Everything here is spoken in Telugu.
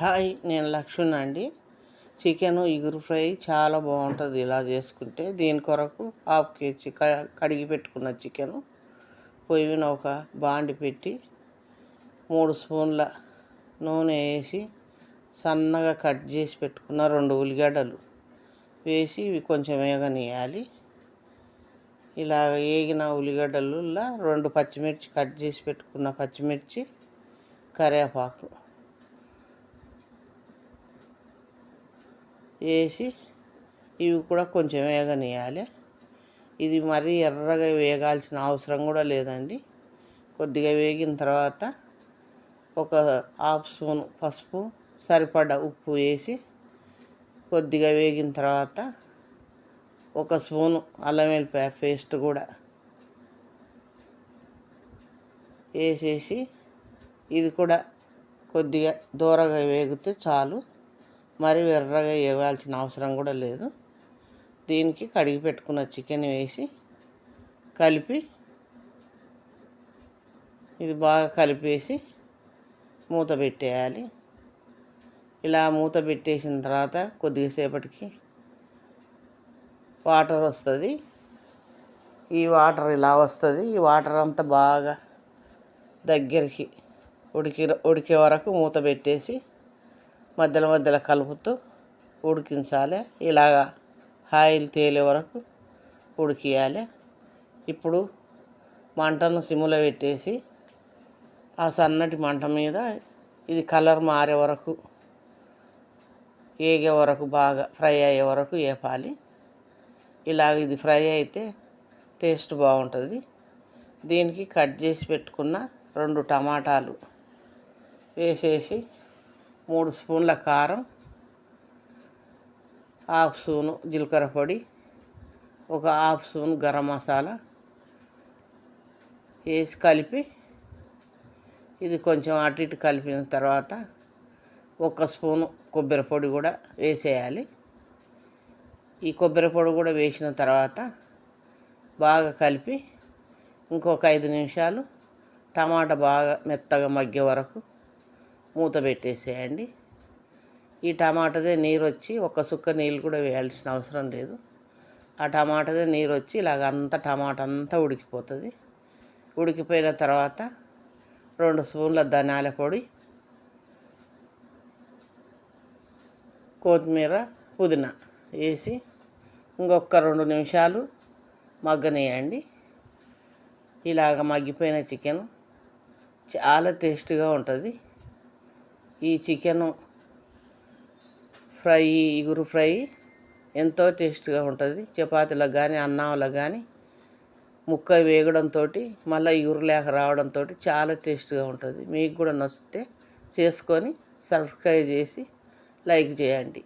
హాయ్ నేను లక్ష్మణ్ అండి. చికెన్ ఇగురు ఫ్రై చాలా బాగుంటుంది ఇలా చేసుకుంటే. దీని కొరకు హాఫ్ కేజీ కడిగి పెట్టుకున్న చికెన్. పొయ్యి మీద ఒక బాండి పెట్టి మూడు స్పూన్ల నూనె వేసి సన్నగా కట్ చేసి పెట్టుకున్న రెండు ఉల్లిగడ్డలు వేసి ఇవి కొంచెం వేగనియాలి ఇలా వేగిన ఉల్లిగడ్డలలో రెండు పచ్చిమిర్చి కట్ చేసి పెట్టుకున్న పచ్చిమిర్చి కరివేపాకు వేసి ఇవి కూడా కొంచెం వేగనియాలి ఇది మరీ ఎర్రగా వేగాల్సిన అవసరం కూడా లేదండి. కొద్దిగా వేగిన తర్వాత ఒక హాఫ్ స్పూన్ పసుపు సరిపడ ఉప్పు వేసి కొద్దిగా వేగిన తర్వాత ఒక స్పూను అల్లం వెల్లిపాయ పేస్ట్ కూడా వేసేసి ఇది కూడా కొద్దిగా దూరగా వేగితే చాలు. మరి ఎర్రగా వేయాల్సిన అవసరం కూడా లేదు. దీనికి కడిగి పెట్టుకున్న చికెన్ వేసి కలిపి ఇది బాగా కలిపేసి మూత పెట్టేయాలి. ఇలా మూత పెట్టేసిన తర్వాత కొద్దిసేపటికి వాటర్ వస్తుంది. ఈ వాటర్ ఇలా వస్తుంది. ఈ వాటర్ అంతా బాగా దగ్గరికి ఉడికి ఉడికే వరకు మూత పెట్టేసి మధ్యలో మధ్యలో కలుపుతూ ఉడికించాలి. ఇలాగా ఆయిల్ తేలే వరకు ఉడికియాలి. ఇప్పుడు మంటను సిమ్లో పెట్టేసి ఆ సన్నటి మంట మీద ఇది కలర్ మారే వరకు ఏగే వరకు బాగా ఫ్రై అయ్యే వరకు వేపాలి. ఇలాగ ఇది ఫ్రై అయితే టేస్ట్ బాగుంటుంది. దీనికి కట్ చేసి పెట్టుకున్న రెండు టమాటాలు వేసేసి మూడు స్పూన్ల కారం హాఫ్ స్పూను జీలకర్ర పొడి ఒక హాఫ్ స్పూన్ గరం మసాలా వేసి కలిపి ఇది కొంచెం అటు ఇటు కలిపిన తర్వాత ఒక స్పూను కొబ్బరి పొడి కూడా వేసేయాలి. ఈ కొబ్బరి పొడి కూడా వేసిన తర్వాత బాగా కలిపి ఇంకొక ఐదు నిమిషాలు టమాటా బాగా మెత్తగా మగ్గే వరకు మూత పెట్టేసేయండి. ఈ టమాటాదే నీరు వచ్చి ఒక సుక్క నీళ్ళు కూడా వేయాల్సిన అవసరం లేదు. ఆ టమాటాదే నీరు వచ్చి ఇలాగ అంతా టమాటా అంతా ఉడికిపోతుంది. ఉడికిపోయిన తర్వాత రెండు స్పూన్ల ధనియాల పొడి కొత్తిమీర పుదీనా వేసి ఇంకొక రెండు నిమిషాలు మగ్గనేయండి. ఇలాగ మగ్గిపోయిన చికెన్ చాలా టేస్టీగా ఉంటుంది. ఈ చికెను ఫ్రై ఇగురు ఫ్రై ఎంతో టేస్ట్గా ఉంటుంది. చపాతీలకు కానీ అన్నంలో కానీ ముక్క వేగడంతో మళ్ళీ ఇగురు లేక రావడంతో చాలా టేస్ట్గా ఉంటుంది. మీకు కూడా నచ్చితే చేసుకొని సబ్స్క్రైబ్ చేసి లైక్ చేయండి.